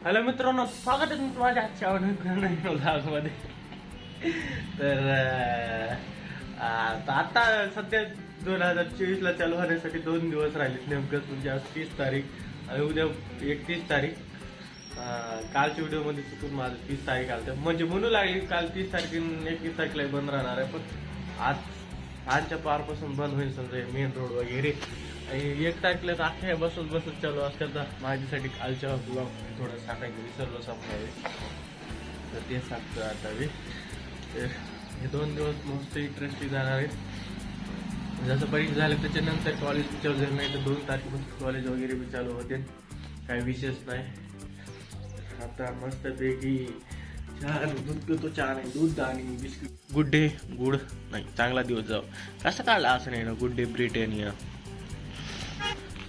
Hello मित्रांनो स्वागत आहे तुमचं माझ्या आजच्या मध्ये तर आता सध्या दोन हजार चोवीसला चालू होण्यासाठी दोन दिवस राहिलेत नेमकं म्हणजे आज तीस तारीख आणि उद्या एकतीस तारीख कालच्या व्हिडिओमध्ये चुकून माझं तीस तारीख आलं म्हणजे म्हणू लागली काल तीस तारखे एकतीस तारखेला बंद राहणार आहे पण आज आजच्या पारपासून बंद होईल समजा मेन रोड वगैरे. आणि एक तारखेला तर अख्ख्या बसत बसत चालू असतात तर माझ्यासाठी कालच्या ब्लॉग थोडं सांगायचं विसरलो संपलावे तर ते सांगतो आता मी. हे दोन दिवस मस्त इंटरेस्टिंग जाणार आहेत. जसं परीक्षा झालं त्याच्यानंतर कॉलेज चालू झालं नाही तर दोन तारखेपासून कॉलेज वगैरे बी चालू होते काही विशेष नाही. आता मस्तपैकी दूध पितो चहा नाही दूध आणि बिस्किट. गुड डे गुड नाही चांगला दिवस जाऊ कसं काढला असं नाही ना गुड डे ब्रिटेनिया.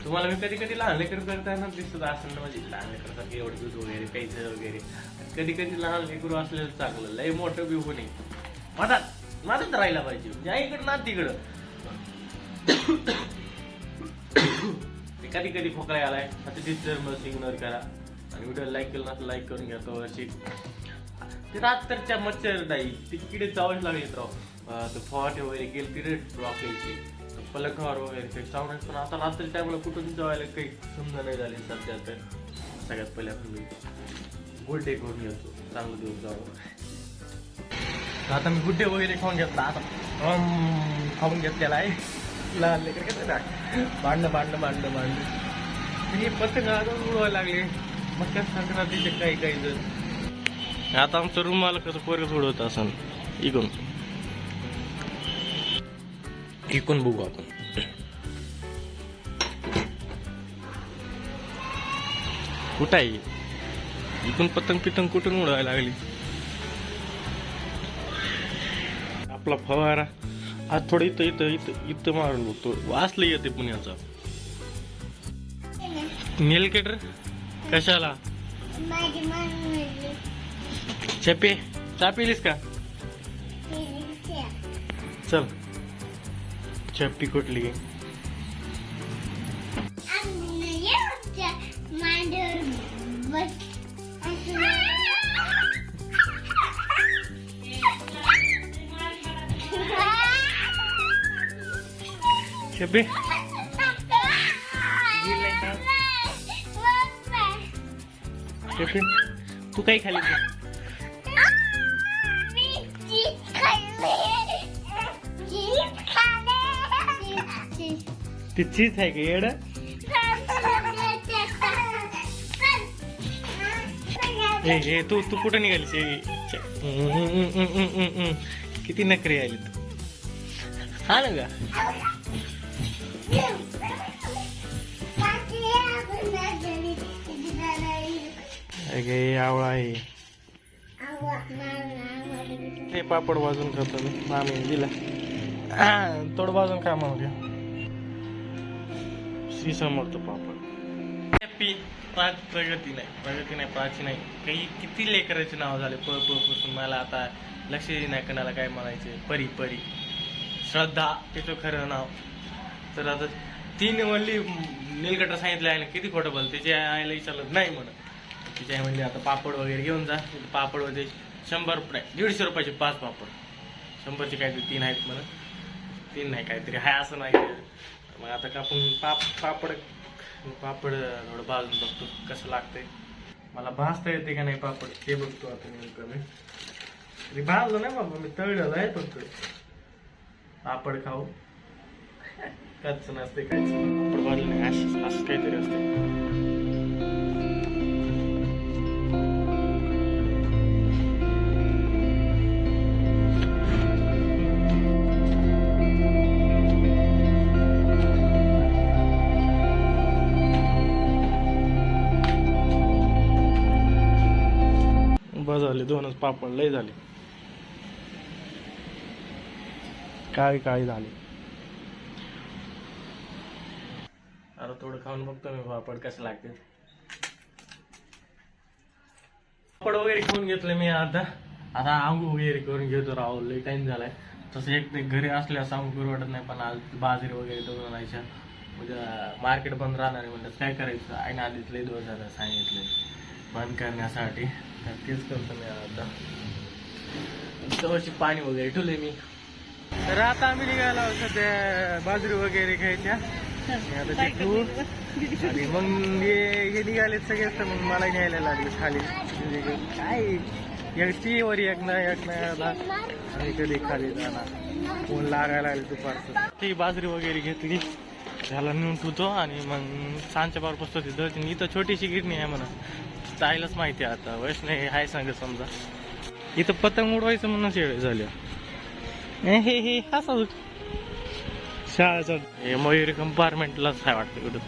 तुम्हाला मी कधी कधी लहान लेकर करताना दिसत असेल ना म्हणजे लहान लेकर एवढं दूध वगैरे प्यायचं वगैरे. कधी कधी लहान लेकरू असलेलं चांगलं लय मोठं बी होणे मधात मधात राहायला पाहिजे म्हणजे इकडं ना तिकडं. कधी कधी खोकला आलाय आता डिस्टर्ब मग इग्नोर करा. आणि व्हिडिओ लाईक केला नसलं लाईक करून घ्या तो वर्षी रात्रच्या मच्छर नाही ते किडे चावच लागलेत राव ते फवाटे वगैरे गेले तिथे ब्लॉकेजचे पलंगावर वगैरे काही चावण्यात पण आता रात्री टायमाला कुठून जावायला काही समजा नाही झाले सध्या तर. सगळ्यात पहिल्या म्हणजे मी गुड डे करून घेतो चांगलं दिवस जावं. आता मी गुड्डे वगैरे खाऊन घेतला. आता खाऊन घेतलेला आहे. लहान लेकर कसं ना. भांडणं भांडणं भांडणं भांडणं. हे पतंग अजून उडवायला लागले. मग त्या संक्रांतीचे काही काही जण. आता आमचं रूम आलं कसं पोरग उडवत असं. इकून. इकून बघू आपण. कुठं आहे? इकून पतंग पितंग कुठून उडवायला लागली? आपला फवारा. आज थोडं इथं इथं इथं इथं मारून बघतो. वाचलं येते पुण्याचा. नेलकेटर कशाला? चपे चा पिलीस का? चल. चप्पी कुठली चपे तू काय खाली ती चीज आहे का येड? हे तू तू कुठं निघालीस? किती नकरी आली तू. हा ना का आवळा आहे. ते पापड वाजून खातो मी. मामी दिला. तोड वाजून खा मग श्री समर्थ पापड. हॅपी पाच प्रगती नाही. प्रगती नाही पाची नाही. काही किती लेकराचे नाव झाले प प पासून मला आता लक्ष नाही कोणाला काय म्हणायचे. परी परी. श्रद्धा तिचं खरं नाव. तर आता तीन म्हणली नीलकटर सांगितलं आहे किती खोटं बोल त्याच्या आईला विचारलं नाही म्हणत. तिच्या आई म्हणली आता पापड वगैरे घेऊन जा. पापड वगैरे शंभर रुपये दीडशे रुपयाचे पाच पापड. शंभरचे काहीतरी तीन आहेत म्हणत. तीन नाही काहीतरी हाय असं नाही. मग आता आपण पाप पापड पापड थोडं भाजून बघतो कसं लागतंय. मला भाजता येते का नाही पापड ते बघतो आता नेमकं मी. तरी भाजलं नाही बाबा मी तळलेलं आहे फक्त. पापड खाऊ. कच्च नसते काहीच पापड भाजलं नाही असं असं काहीतरी असते. झाले दोनच पापड लय झाले. काय काळी झाली? आता थोडं खाऊन बघतो मी पापड कसं लागते पापड वगैरे खाऊन घेतलं मी आता. आता आंघोळ वगैरे करून घेतो राव लय टाइम झालाय. तसं एक ते घरी असल्यास आंघोळ करू वाटत नाही पण आज बाजरी वगैरे दोन आणायच्या. उद्या मार्केट बंद राहणार आहे म्हणतात काय करायचं? आईने आधीच लय दोन झालं सांगितले बंद करण्यासाठी. तर तेच करतो मी आता. जवळची पाणी वगैरे ठेवले मी. तर आता आम्ही निघालो आहोत सध्या बाजरी वगैरे घ्यायच्या. आणि आता आणि मग हे हे निघाले सगळेच तर मग मला न्यायला लागले खाली. म्हणजे काय? एकची वर एक ना एक ना आणि कधी खाली जाणार. ऊन लागायला लागले दुपारचं. ती बाजरी वगैरे घेतली. त्याला नेऊन ठेवतो आणि मग सांच्या बार पुसतो तिथं. इथं छोटीशी गिरणी आहे म्हणा. स्टाईलच माहिती आहे आता. वैष्णव हाय सांग समजा. इथं पतंग उडवायचं म्हणूनच येळ झाल्या हे हे हे शाळेचं हे मयुरी कंपार्टमेंटलाच आहे वाटतं कुठं.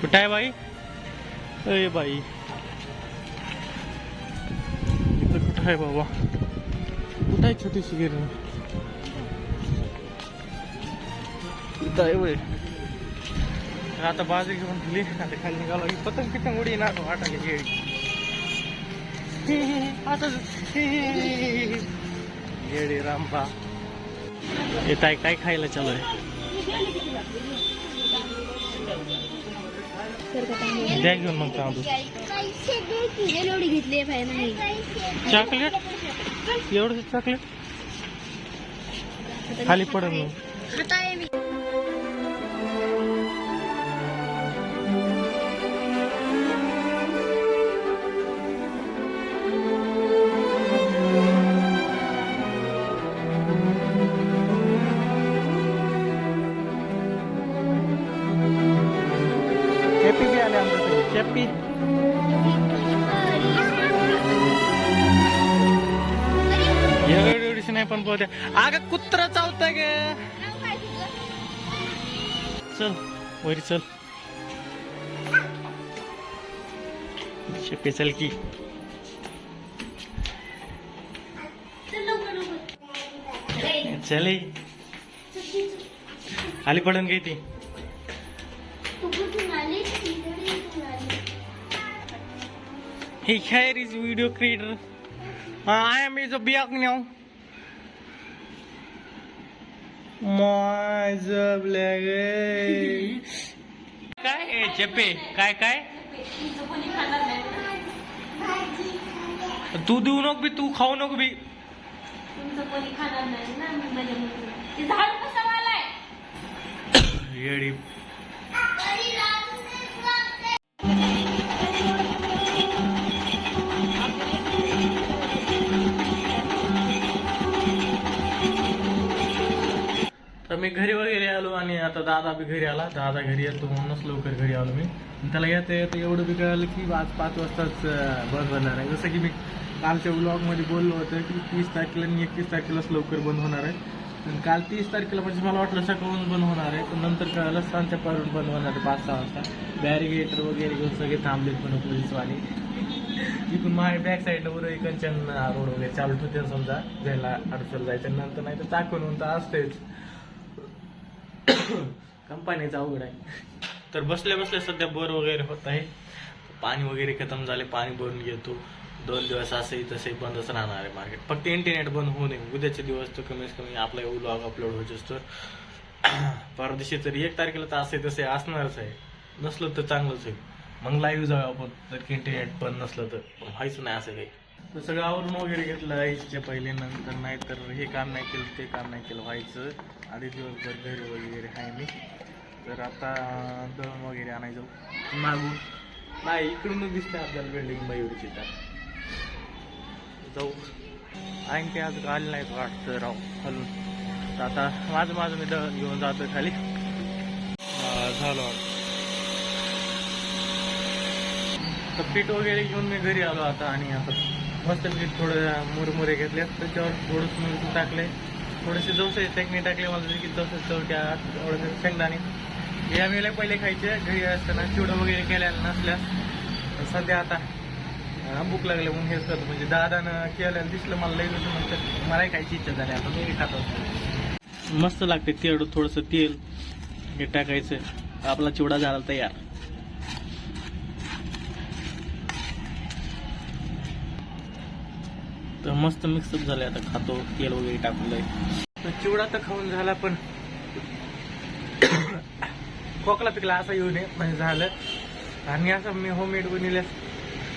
कुठं आहे बाई? अय बाई. इथं कुठं आहे बाबा? कुठं आहे छोटीशी गिरणी इथं आहे वय? तर आता बाजू घेऊन दिली आता खाली निघालो. की पतंग पितंग उडी ना. वाटायला गेली येडी रामबा. येत आहे काय खायला चालू आहे? द्या घेऊन मग तांदूळ. एवढी घेतली चॉकलेट? एवढं चॉकलेट? खाली पडत मग. Happy. एवढी एवढीशी नाही पण पोहत्या अग कुत्र चावत ग. चल वरी चल. शेपी चल की. चले. खाली पडून घे ती. Hey, here is video creator. Uh, I am is a biak now. माझं ब्लॅक काय हे चेपे काय काय तू देऊ नको बी तू खाऊ नको बी येडी मी घरी वगैरे आलो आणि आता दादा बी घरी आला. दादा घरी येतो म्हणूनच लवकर घरी आलो मी. त्याला येतं येतं एवढं बी कळलं की आज पाच वाजताच बस बंद होणार आहे. जसं की मी कालच्या ब्लॉगमध्ये बोललो होतं की तीस तारखेला आणि एकतीस तारखेलाच लवकर बंद होणार आहे. आणि काल तीस तारखेला म्हणजे मला वाटलं सकाळून बंद होणार आहे पण नंतर कळलं सांच्या पारून बंद होणार आहे पाच सहा वाजता. बॅरिगेटर वगैरे घेऊन सगळे थांबलेत पण पोलीसवाले. इथून माझ्या बॅक साईडला बरोबर कंचन रोड वगैरे चालू होते समजा. जायला अडचण जायचं. नंतर नाही तर चाकून तर असतेच. कंपनीचा अवघड आहे. तर बसल्या बसल्या सध्या बोर वगैरे होत आहे. पाणी वगैरे खतम झाले पाणी भरून घेतो. दोन दिवस असंही तसंही बंदच राहणार आहे मार्केट फक्त इंटरनेट बंद होऊ नये. उद्याचे दिवस तर कमीत कमी आपला व्लॉग अपलोड होत असतो. परदेशी तरी एक तारखेला तर असे तसे असणारच आहे. नसलं तर चांगलंच आहे. मग लाईव्ह जाऊ आपण. जर इंटरनेट पण नसलं तर. व्हायचं नाही असं काही. तर सगळं आवरून वगैरे घेतलं आईच्या पहिले नंतर नाही तर हे काम नाही केलं ते काम नाही केलं व्हायचं. आधी दिवसभर घरी वगैरे आहे मी. तर आता दळण वगैरे आणायचं. मागून. नाही इकडून दिसते आपल्याला बिल्डिंग मयुरीची तर. जाऊ. आणखी आज आले नाहीत वाटतं राव. हलून. तर आता माझं माझं मी दळण घेऊन जातो खाली. झालो झालं वाटतं. तर पीठ वगैरे घेऊन मी घरी आलो आता आणि आता मस्त मी थोडं मुरमुरे घेतले. त्याच्यावर थोडंसं मिरची टाकले थोडेसे जवसे चटणी टाकले मला की जवसे चवट्या थोडेसे शेंगदाणे. हे आम्ही पहिले खायचे. घरी असताना चिवडं वगैरे केल्या नसल्यास. सध्या आता भूक लागले म्हणून हेच करतो म्हणजे दादानं केलं दिसलं मला लई दिवस नंतर मलाही खायची इच्छा झाली आता मी खात असतो. मस्त लागते तेल थोडंसं तेल हे टाकायचं. आपला चिवडा झाला तयार. मस्त मिक्सअप झालंय. आता खातो तेल वगैरे टाकलंय. तर चिवडा तर खाऊन झाला पण खोकला पिकला असा येऊ नये म्हणजे झालं. आणि असं मी होममेड बनवल्यास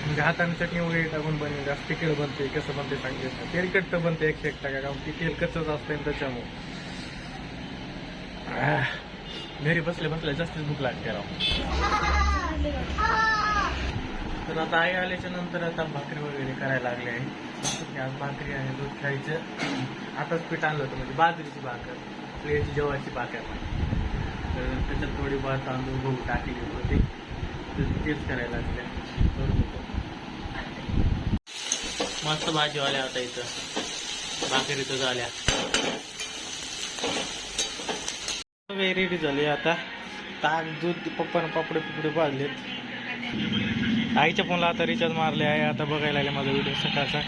म्हणजे हाताने चटणी वगैरे टाकून बनवेल जास्त तिकीट बनते कसं बनते सांगितलं तेलकट तर बनते एकशे एक टाका कारण की तेल कच्चंच असतं त्याच्यामुळे. घरी बसले बसले जास्तीच भूक लागते राव. तर आता आई आल्याच्यानंतर आता भाकरी वगैरे करायला लागले. आहे आज भाकरी आणि दूध खायचं. आताच पीठ आणलं होतं म्हणजे बाजरीची भाकर प्लेटची जेवायची भाकर. तर त्याच्यात थोडी फार तांदूळ गहू टाकलेले होती. तर तेच करायला लागल्या मस्त भाजीवाल्या होता इथं. भाकरी तर झाल्या. रेडी झाली आता. ताक दूध पप्पानं पापडे पिपडे भाजलेत. आईच्या फोनला आता रिचार्ज मारले आहे. आता बघायला लागले माझा व्हिडिओ सकाळचा.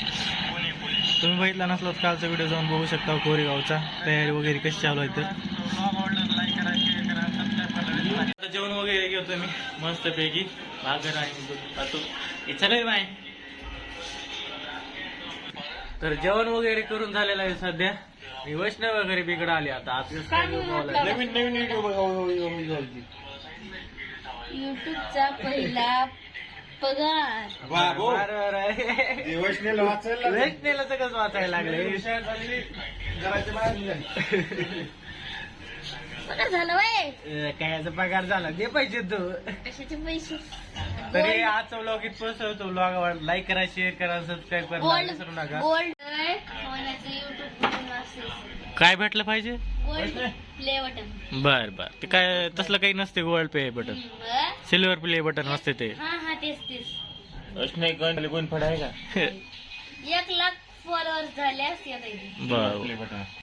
तुम्ही बघितला नसलात कालचा व्हिडिओ जाऊन बघू शकता कोरेगावचा. तयारी वगैरे कशी चालू आहे तर. आता जेवण वगैरे घेतो मी. मस्त पैकी भाकर आणि दूध खातो. हे चल बाय. तर जेवण वगैरे करून झालेलं आहे सध्या. मी वैष्णव वगैरे बिकडे आले आता. बोलायचं? नवीन नवीन व्हिडिओ युट्यूबचा पहिला पगार. बरोबर आहे. वैष्णव वाचायला वैष्णवला सगळंच वाचायला लागले. घराच्या बाहेर निघाली. पगार झालं वय. कायचा पगार झाला? दे पाहिजे तू. कशाचे पैसे? तरी आजचा व्लॉग इथपर्यंत होतो व्लॉग लाईक करा शेअर करा सबस्क्राईब करा गोल्ड विसरू नका. गोल्ड युट्यूब काय भेटलं पाहिजे? गोल्ड प्ले बटन बर बर. ते काय तसलं काही नसते gold play button silver play button असते ते. हा हा तेच तेच. गुण फड आहे का? एक लाख फॉलोअर्स झाले असते आता इथे. बर